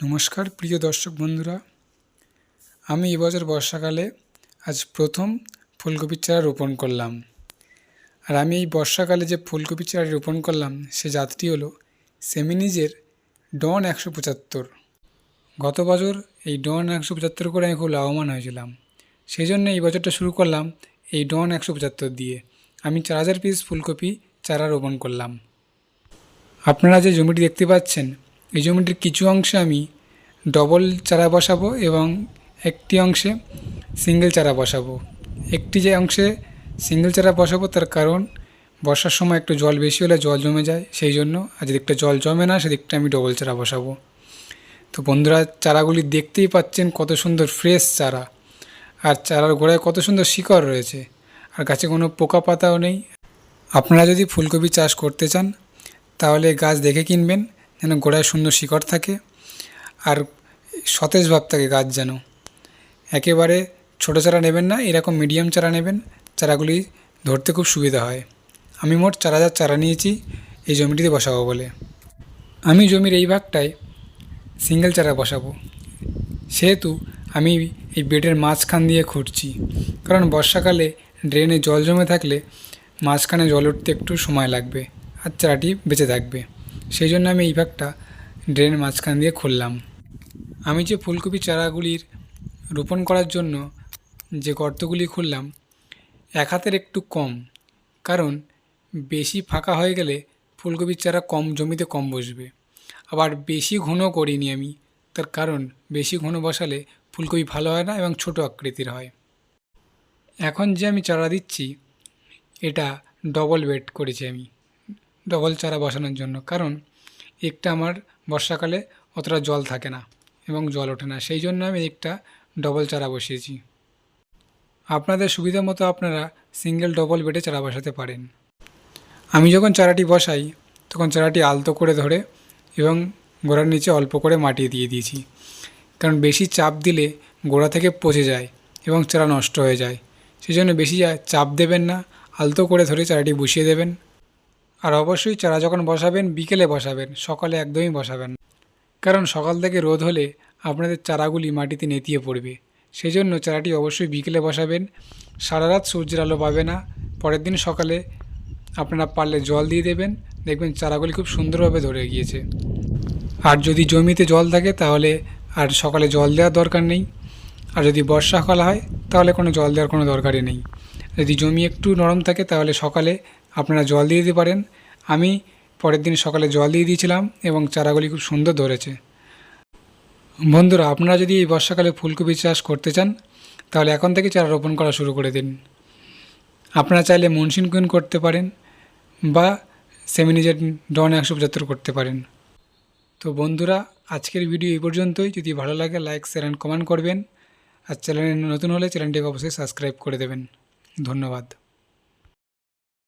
নমস্কার, প্রিয় দর্শক বন্ধুরা। আমি এবছর বর্ষাকালে আজ প্রথম ফুলকপির চারা রোপণ করলাম। আর আমি এই বর্ষাকালে যে ফুলকপির চারা রোপণ করলাম, সে জাতটি হলো সেমিনিজের ডন একশো পঁচাত্তর। গত বছর এই ডন একশো পঁচাত্তর করে আমি খুব লাভবান হয়েছিলাম। সেই জন্য এই বছরটা শুরু করলাম এই ডন একশো পঁচাত্তর দিয়ে। আমি চার হাজার পিস ফুলকপি চারা রোপণ করলাম। আপনারা যে জমিটি দেখতে পাচ্ছেন এই জমিটির কিছু অংশে আমি ডবল চারা বসাবো এবং একটি অংশে সিঙ্গেল চারা বসাবো। একটি যে অংশে সিঙ্গেল চারা বসাবো তার কারণ বর্ষার সময় একটু জল বেশি হলে জল জমে যায়, সেই জন্য আর যেদিকটা জল জমে না সেদিকটা আমি ডবল চারা বসাবো। তো বন্ধুরা, চারাগুলি দেখতেই পাচ্ছেন কত সুন্দর ফ্রেশ চারা। আর চারার গোড়ায় কত সুন্দর শিকড় রয়েছে। আর গাছে কোনো পোকা পাতাও নেই। আপনারা যদি ফুলকপি চাষ করতে চান, তাহলে গাছ দেখে কিনবেন। যেন গোড়ায় সুন্দর শিকড় থাকে আর সতেজ ভাব থাকে গাছ যেন। একেবারে ছোটো চারা নেবেন না, এরকম মিডিয়াম চারা নেবেন, চারাগুলি ধরতে খুব সুবিধা হয়। আমি মোট চার হাজার চারা নিয়েছি, এই জমিটিতে বসাবো বলে। আমি জমির এই ভাগটায় সিঙ্গেল চারা বসাবো। সেহেতু আমি এই বেডের মাঝখান দিয়ে খুঁড়ছি, কারণ বর্ষাকালে ড্রেনে জল জমে থাকলে মাঝখানে জল উঠতে একটু সময় লাগবে, আর চারাটি বেঁচে থাকবে। সেই জন্য আমি এই ভাগটা ড্রেনের মাঝখান দিয়ে খুললাম। আমি যে ফুলকপি চারাগুলির রোপণ করার জন্য যে গর্তগুলি খুললাম, এক হাতের একটু কম, কারণ বেশি ফাঁকা হয়ে গেলে ফুলকপির চারা কম জমিতে কম বসবে। আবার বেশি ঘন করিনি আমি, তার কারণ বেশি ঘন বসালে ফুলকপি ভালো হয় না এবং ছোট আকৃতির হয়। এখন যে আমি চারা দিচ্ছি, এটা ডবল বেড করেছি আমি। ডবল চারা বসানোর জন্য। কারণ একটা আমার বর্ষাকালে অতটা জল থাকে না এবং জল ওঠে না। সেই জন্য আমি একটা ডবল চারা বসিয়েছি। আপনাদের সুবিধা মতো আপনারা সিঙ্গেল ডবল বেডে চারা বসাতে পারেন। আমি যখন চারাটি বসাই, তখন চারাটি আলতো করে ধরে এবং গোড়ার নিচে অল্প করে মাটি দিয়ে দিয়েছি। কারণ বেশি চাপ দিলে গোড়া থেকে পচে যায় এবং চারা নষ্ট হয়ে যায়। সেই জন্য বেশি চাপ দেবেন না। আলতো করে ধরে চারাটি বসিয়ে দেবেন। আর অবশ্যই চারা যখন বসাবেন, বিকেলে বসাবেন, সকালে একদমই বসাবেন কারণ সকাল থেকে রোদ হলে আপনাদের চারাগুলি মাটিতে নেতিয়ে পড়বে। সেই জন্য চারাটি অবশ্যই বিকেলে বসাবেন। সারা রাত সূর্যের আলো পাবে না। পরের দিন সকালে আপনারা পারলে জল দিয়ে দেবেন। দেখবেন চারাগুলি খুব সুন্দরভাবে ধরে গিয়েছে। আর যদি জমিতে জল থাকে তাহলে আর সকালে জল দেওয়ার দরকার নেই। আর যদি বর্ষাকাল হয় তাহলে কোনো জল দেওয়ার কোনো দরকারই নেই। যদি জমি একটু নরম থাকে তাহলে সকালে আপনারা জল দিয়ে দিতে পারেন। আমি পরের দিন সকালে জল দিয়ে দিয়েছিলাম এবং চারাগুলি খুব সুন্দর ধরেছে। বন্ধুরা, আপনারা যদি এই বর্ষাকালে ফুলকপি চাষ করতে চান, তাহলে এখন থেকে চারা রোপণ করা শুরু করে দিন। আপনারা চাইলে মনসিন কুইন করতে পারেন বা সেমিনিজের ডন একশো পঁচাত্তর করতে পারেন। তো বন্ধুরা, আজকের ভিডিও এই পর্যন্তই। যদি ভালো লাগে, লাইক, শেয়ার অ্যান্ড কমেন্ট করবেন। আর চ্যানেলে নতুন হলে চ্যানেলটিকে অবশ্যই সাবস্ক্রাইব করে দেবেন। ধন্যবাদ।